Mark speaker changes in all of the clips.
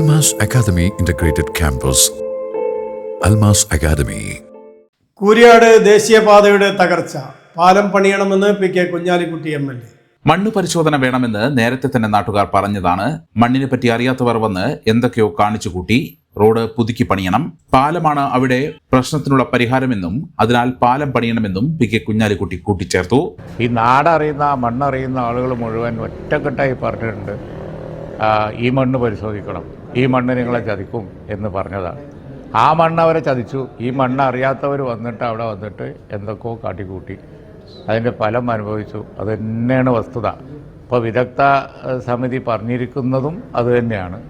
Speaker 1: Almas academy integrated campus Almas academy
Speaker 2: Kooriyad ദേശീയപാതയുടെ തകർച്ച. പാലം പണിയണമെന്ന് P K Kunhalikutty M L A.
Speaker 3: മണ്ണ് പരിശോധന വേണമെന്ന് നേരത്തെ തന്നെ നാട്ടുകാർ പറഞ്ഞതാണ്. മണ്ണിനെ പറ്റി അറിയാത്തവർ വന്ന് എന്തൊക്കെയോ കാണിച്ചു കൂട്ടി റോഡ് പുതുക്കി പണിയണം. പാലമാണ് അവിടെ പ്രശ്നത്തിനുള്ള പരിഹാരമെന്നും അതിനാൽ പാലം പണിയണമെന്നും പി കെ കുഞ്ഞാലിക്കുട്ടി കൂട്ടിച്ചേർത്തു.
Speaker 4: ഈ നാടറിയുന്ന മണ്ണറിയുന്ന ആളുകൾ മുഴുവൻ ഒറ്റക്കെട്ടായി പറഞ്ഞിട്ടുണ്ട്. ഈ മണ്ണ് പരിശോധിക്കണം. ഈ മണ്ണ് നിങ്ങളെ ചതിക്കും എന്ന് പറഞ്ഞതാണ്. ആ മണ്ണ് അവരെ ചതിച്ചു. ഈ മണ്ണ് അറിയാത്തവർ വന്നിട്ട് അവിടെ വന്നിട്ട് എന്തൊക്കെയോ കാട്ടിക്കൂട്ടി. അതിന്റെ ഫലം അനുഭവിച്ചു. അത് തന്നെയാണ് വസ്തുത. ഇപ്പോൾ വിദഗ്ധ സമിതി പറഞ്ഞിരിക്കുന്നതും അത് തന്നെയാണ്.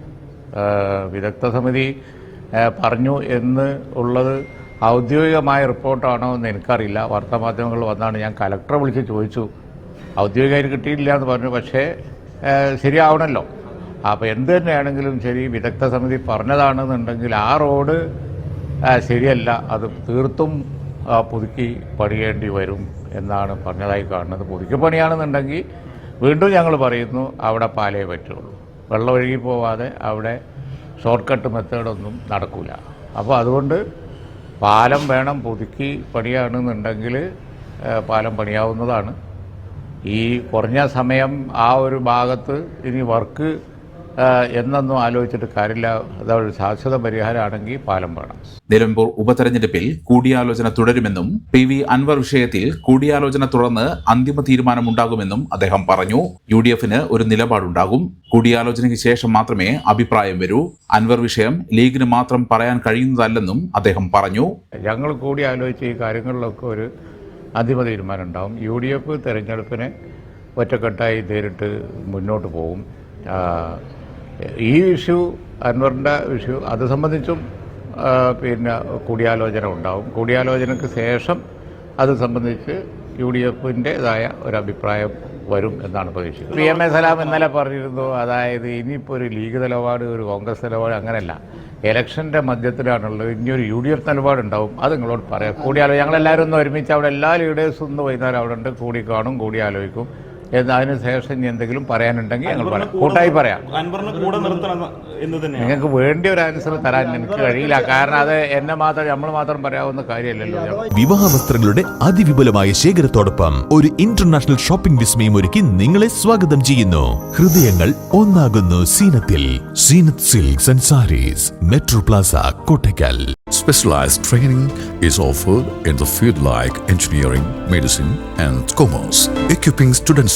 Speaker 4: വിദഗ്ധ സമിതി പറഞ്ഞു എന്ന് ഉള്ളത് ഔദ്യോഗികമായ റിപ്പോർട്ടാണോ എന്ന് എനിക്കറിയില്ല. വാർത്താമാധ്യമങ്ങളിൽ വന്നാണ് ഞാൻ കലക്ടറെ വിളിച്ച് ചോദിച്ചു. ഔദ്യോഗികമായിട്ട് കിട്ടിയില്ല എന്ന് പറഞ്ഞു. പക്ഷേ ശരിയാവണമല്ലോ അപ്പോൾ എന്ത് തന്നെയാണെങ്കിലും ശരി വിദഗ്ധ സമിതി പറഞ്ഞതാണെന്നുണ്ടെങ്കിൽ ആ റോഡ് ശരിയല്ല. അത് തീർത്തും പുതുക്കി പണിയേണ്ടി വരും എന്നാണ് പറഞ്ഞതായി കാണുന്നത്. പുതുക്കി പണിയാണെന്നുണ്ടെങ്കിൽ വീണ്ടും ഞങ്ങൾ പറയുന്നു അവിടെ പാലേ പറ്റുള്ളൂ. വെള്ളം ഒഴുകി പോവാതെ അവിടെ ഷോർട്ട് കട്ട് മെത്തേഡൊന്നും നടക്കില്ല അപ്പോൾ അതുകൊണ്ട് പാലം വേണം പുതുക്കി പണിയാണെന്നുണ്ടെങ്കിൽ പാലം പണിയാവുന്നതാണ്. ഈ കുറഞ്ഞ സമയം ആ ഒരു ഭാഗത്ത് ഇനി വർക്ക് എന്നൊന്നും ആലോചിച്ചിട്ട് കാര്യമില്ല. അതൊരു ശാശ്വത പരിഹാരമാണെങ്കിൽ പാലം വേണം
Speaker 3: നിലമ്പൂർ ഉപതെരഞ്ഞെടുപ്പിൽ കൂടിയാലോചന തുടരുമെന്നും പി വി അൻവർ വിഷയത്തിൽ കൂടിയാലോചന തുടർന്ന് അന്തിമ തീരുമാനമുണ്ടാകുമെന്നും അദ്ദേഹം പറഞ്ഞു. യു ഡി എഫിന് ഒരു നിലപാടുണ്ടാകും. കൂടിയാലോചനയ്ക്ക് ശേഷം മാത്രമേ അഭിപ്രായം വരൂ. അൻവർ വിഷയം ലീഗിന് മാത്രം പറയാൻ കഴിയുന്നതല്ലെന്നും അദ്ദേഹം പറഞ്ഞു.
Speaker 4: ഞങ്ങൾ കൂടി ആലോചിച്ച് ഈ കാര്യങ്ങളിലൊക്കെ ഒരു അന്തിമ തീരുമാനം ഉണ്ടാവും യു ഡി എഫ് തെരഞ്ഞെടുപ്പിനെ ഒറ്റക്കെട്ടായി നേരിട്ട് മുന്നോട്ട് പോകും ഈ ഇഷ്യൂ അൻവറിന്റെ ഇഷ്യൂ അത് സംബന്ധിച്ചും പിന്നെ കൂടിയാലോചന ഉണ്ടാവും. കൂടിയാലോചനയ്ക്ക് ശേഷം അത് സംബന്ധിച്ച് യു ഡി എഫിന്റെതായ ഒരു അഭിപ്രായം വരും എന്നാണ് പ്രതീക്ഷിക്കുന്നത്. പി എം എ സലാം ഇന്നലെ പറഞ്ഞിരുന്നു അതായത് ഇനിയിപ്പോൾ ഒരു ലീഗ് നിലപാട് ഒരു കോൺഗ്രസ് നിലപാട് അങ്ങനെയല്ല. ഇലക്ഷന്റെ മധ്യത്തിലാണുള്ളത്. ഇനിയൊരു യു ഡി എഫ് നിലപാടുണ്ടാവും. അത് നിങ്ങളോട് പറയാം. കൂടിയാലോ ഞങ്ങളെല്ലാവരും ഒന്ന് ഒരുമിച്ച് അവിടെ എല്ലാ ലീഡേഴ്സും ഒന്ന് വൈകുന്നേരം അവിടെ ഉണ്ട്. കൂടി കാണും കൂടി അതിന് ശേഷം ഇനി എന്തെങ്കിലും പറയാനുണ്ടെങ്കിൽ ഞങ്ങൾ പറയാം. കൂട്ടായി പറയാം. നിങ്ങൾക്ക് വേണ്ടി ഒരു ആൻസർ തരാൻ എനിക്ക് കഴിയില്ല. കാരണം അത് എന്നെ മാത്രം നമ്മൾ മാത്രം പറയാവുന്ന കാര്യമല്ലല്ലോ.
Speaker 5: വിവാഹ വസ്ത്രങ്ങളുടെ അതിവിപുലമായ ശേഖരത്തോടൊപ്പം ഒരു ഇന്റർനാഷണൽ ഷോപ്പിംഗ് വിസ്മയം ഒരുക്കി നിങ്ങളെ സ്വാഗതം ചെയ്യുന്നു. ഹൃദയങ്ങൾ ഒന്നാകുന്നു സീനത്തിൽ. Seenath silks and saris metro plaza Kottakkal.
Speaker 1: Specialized training is offered in the field like engineering, medicine, and commerce, equipping students